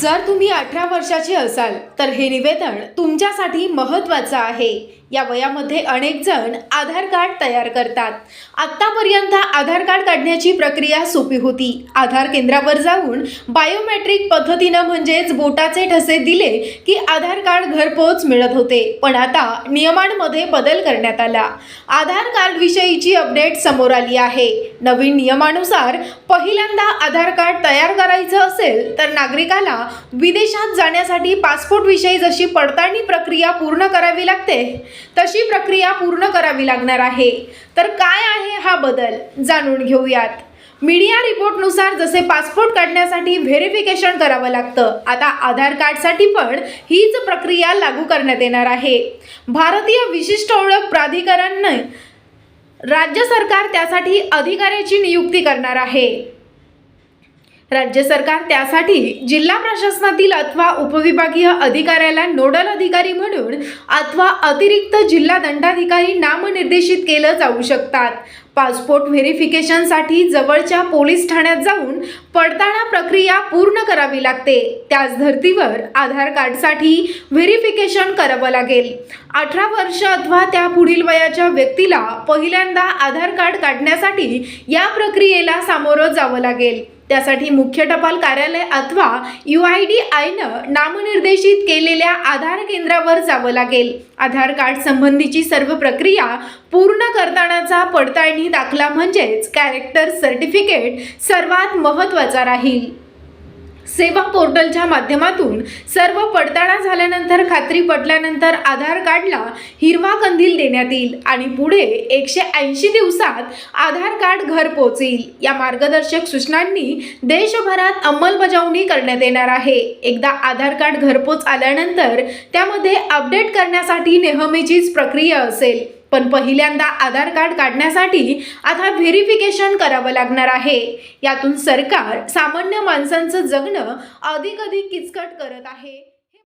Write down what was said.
जर तुम्ही अठरा वर्षाचे असाल तर हे निवेदन तुमच्यासाठी महत्त्वाचं आहे. या वयामध्ये अनेक जण आधार कार्ड तयार करतात. आत्तापर्यंत आधार कार्ड काढण्याची प्रक्रिया सोपी होती. आधार केंद्रावर जाऊन बायोमेट्रिक पद्धतीनं म्हणजेच बोटाचे ठसे दिले की आधार कार्ड घरपोच मिळत होते. पण आता नियमांमध्ये बदल करण्यात आला. आधार कार्डविषयीची अपडेट समोर आली आहे. नवीन नियमानुसार पहिल्यांदा आधार कार्ड तयार करायचं असेल तर नागरिकाला विदेशात जाण्यासाठी पासपोर्टविषयी जशी पडताळणी प्रक्रिया पूर्ण करावी लागते तशी प्रक्रिया पूर्ण करावी लागणार आहे. तर काय आहे हा बदल? जाणून घेऊयात. मीडिया रिपोर्टनुसार जसे पासपोर्ट काढण्यासाठी व्हेरिफिकेशन करावं लागतं आता आधार कार्डसाठी पण हीच प्रक्रिया लागू करण्यात येणार आहे. भारतीय विशिष्ट ओळख प्राधिकरणाने राज्य सरकार त्यासाठी अधिकाऱ्याची नियुक्ती करणार आहे. राज्य सरकार त्यासाठी जिल्हा प्रशासनातील अथवा उपविभागीय अधिकाऱ्याला नोडल अधिकारी म्हणून अथवा अतिरिक्त जिल्हा दंडाधिकारी नामनिर्देशित केलं जाऊ शकतात. पासपोर्ट व्हेरिफिकेशनसाठी जवळच्या पोलीस ठाण्यात जाऊन पडताळा प्रक्रिया पूर्ण करावी लागते. त्याच धर्तीवर आधार कार्डसाठी व्हेरिफिकेशन करावं लागेल. अठरा वर्ष अथवा त्या पुढील वयाच्या व्यक्तीला पहिल्यांदा आधार कार्ड काढण्यासाठी या प्रक्रियेला सामोरं जावं लागेल. त्यासाठी मुख्य टपाल कार्यालय अथवा यू आय डी आयनं नामनिर्देशित केलेल्या आधार केंद्रावर जावं लागेल. आधार कार्ड संबंधीची सर्व प्रक्रिया पूर्ण करतानाचा पडताळणी दाखला म्हणजेच कॅरेक्टर सर्टिफिकेट सर्वात महत्त्वाचा राहील. सेवा पोर्टलच्या माध्यमातून सर्व पडताळा झाल्यानंतर खात्री पटल्यानंतर आधार कार्डला हिरवा कंदील देण्यात येईल आणि पुढे एकशे ऐंशी दिवसात आधार कार्ड घर पोहोचेल. या मार्गदर्शक सूचनांनी देशभरात अंमलबजावणी करण्यात येणार आहे. एकदा आधार कार्ड घरपोच आल्यानंतर त्यामध्ये अपडेट करण्यासाठी नेहमीचीच प्रक्रिया असेल. पण पहिल्यांदा आधार कार्ड काढण्यासाठी आता व्हेरिफिकेशन करावं लागणार आहे. यातून सरकार सामान्य माणसांचं जगणं अधिक अधिक किचकट करत आहे.